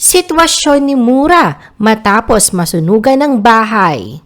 Sitwasyon ni Mura matapos masunugan ng bahay.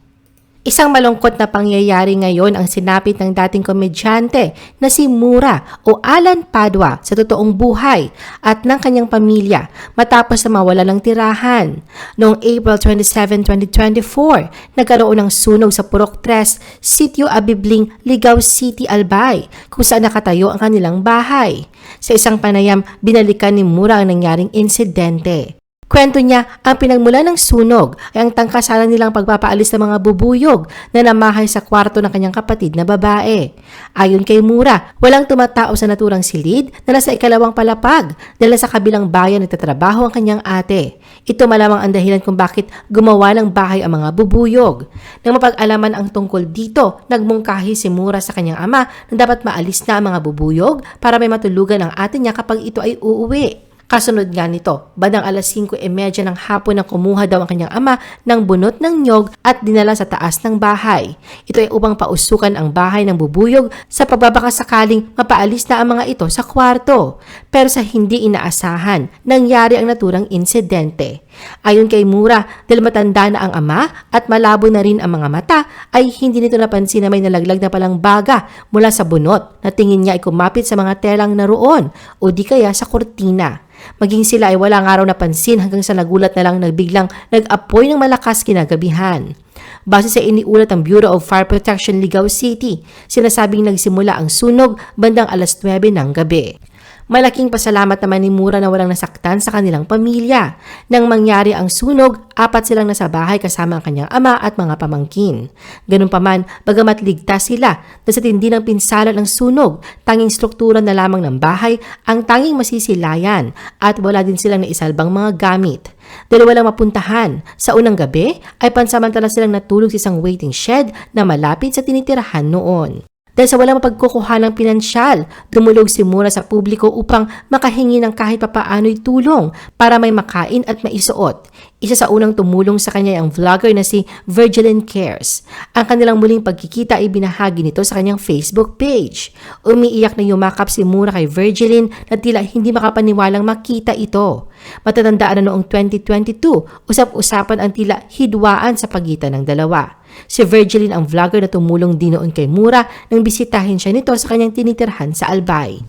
Isang malungkot na pangyayari ngayon ang sinapit ng dating komedyante na si Mura o Alan Padua sa totoong buhay at ng kanyang pamilya matapos na mawala ng tirahan. Noong April 27, 2024, nagkaroon ng sunog sa Purok 3, Sitio Abibling, Ligaw City, Albay, kung saan nakatayo ang kanilang bahay. Sa isang panayam, binalikan ni Mura ang nangyaring insidente. Kwento niya, ang pinagmula ng sunog ay ang tangkasalan nilang pagpapaalis ng mga bubuyog na namahay sa kwarto ng kanyang kapatid na babae. Ayon kay Mura, walang tumatao sa naturang silid na nasa ikalawang palapag dahil sa kabilang bayan nagtatrabaho ang kanyang ate. Ito malamang ang dahilan kung bakit gumawa ng bahay ang mga bubuyog. Nang mapag-alaman ang tungkol dito, nagmungkahi si Mura sa kanyang ama na dapat maalis na ang mga bubuyog para may matulugan ang ate niya kapag ito ay uuwi. Kasunod nga nito, bandang alas 5.30 ng hapon nang kumuha daw ang kanyang ama ng bunot ng nyog at dinala sa taas ng bahay. Ito ay upang pausukan ang bahay ng bubuyog sa pagbabakasakaling mapaalis na ang mga ito sa kwarto. Pero sa hindi inaasahan, nangyari ang naturang insidente. Ayon kay Mura, dahil matanda na ang ama at malabo na rin ang mga mata, ay hindi nito napansin na may nalaglag na palang baga mula sa bunot na tingin niya ay kumapit sa mga telang naroon o di kaya sa kortina. Maging sila ay wala nga raw napansin hanggang sa nagulat na lang nagbiglang nag-apoy ng malakas kinagabihan. Base sa iniulat ng Bureau of Fire Protection Ligaw City, sinasabing nagsimula ang sunog bandang alas 9 ng gabi. Malaking pasalamat naman ni Mura na walang nasaktan sa kanilang pamilya. Nang mangyari ang sunog, apat silang nasa bahay kasama ang kanyang ama at mga pamangkin. Ganun pa man, bagamat ligtas sila, sa tindi ng pinsala ng sunog, tanging struktura na lamang ng bahay ang tanging masisilayan at wala din silang naisalbang mga gamit. Dahil walang mapuntahan, sa unang gabi ay pansamantala silang natulog sa isang waiting shed na malapit sa tinitirahan noon. Dahil sa walang mapagkukuha ng pinansyal, dumulog si Mura sa publiko upang makahingi ng kahit papaano'y tulong para may makain at maisuot. Isa sa unang tumulong sa kanya ang vlogger na si Virgilin Cares. Ang kanilang muling pagkikita ay binahagi nito sa kanyang Facebook page. Umiiyak na yumakap si Mura kay Virgilin na tila hindi makapaniwalang makita ito. Matatandaan na noong 2022, usap-usapan ang tila hidwaan sa pagitan ng dalawa. Si Virgilin ang vlogger na tumulong din noon kay Mura nang bisitahin siya nito sa kanyang tinitirhan sa Albay.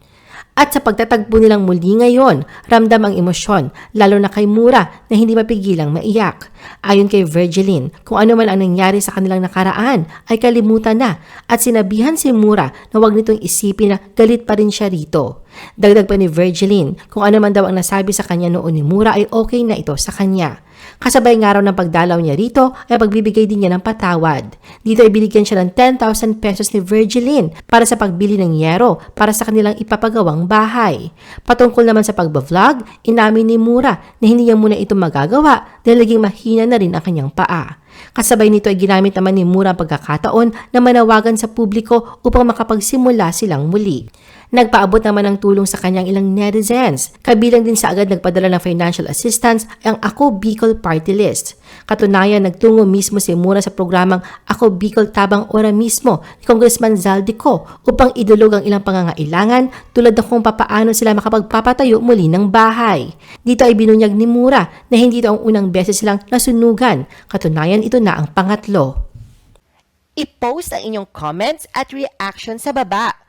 At sa pagtatagpo nilang muli ngayon, ramdam ang emosyon, lalo na kay Mura na hindi mapigilang maiyak. Ayon kay Virgilin, kung ano man ang nangyari sa kanilang nakaraan ay kalimutan na at sinabihan si Mura na huwag nitong isipin na galit pa rin siya rito. Dagdag pa ni Virgilin, kung ano man daw ang nasabi sa kanya noon ni Mura ay okay na ito sa kanya. Kasabay nga raw ng pagdalaw niya rito ay pagbibigay din niya ng patawad. Dito ay binigyan siya ng 10,000 pesos ni Virgilin para sa pagbili ng yero para sa kanilang ipapagawang bahay. Patungkol naman sa pagbablog, inamin ni Mura na hindi niya muna ito magagawa dahil naging mahina na rin ang kanyang paa. Kasabay nito ay ginamit naman ni Mura ang pagkakataon na manawagan sa publiko upang makapagsimula silang muli. Nagpaabot naman ng tulong sa kanyang ilang netizens. Kabilang din sa agad nagpadala ng financial assistance ang Ako Bicol Party List. Katunayan, nagtungo mismo si Mura sa programang Ako Bicol Tabang Ora mismo ni Congressman Zaldico upang idulog ang ilang pangangailangan tulad ng kung papaano sila makapagpapatayo muli ng bahay. Dito ay binunyag ni Mura na hindi ito ang unang beses silang nasunugan. Katunayan, ito na ang pangatlo. I-post ang inyong comments at reaction sa baba.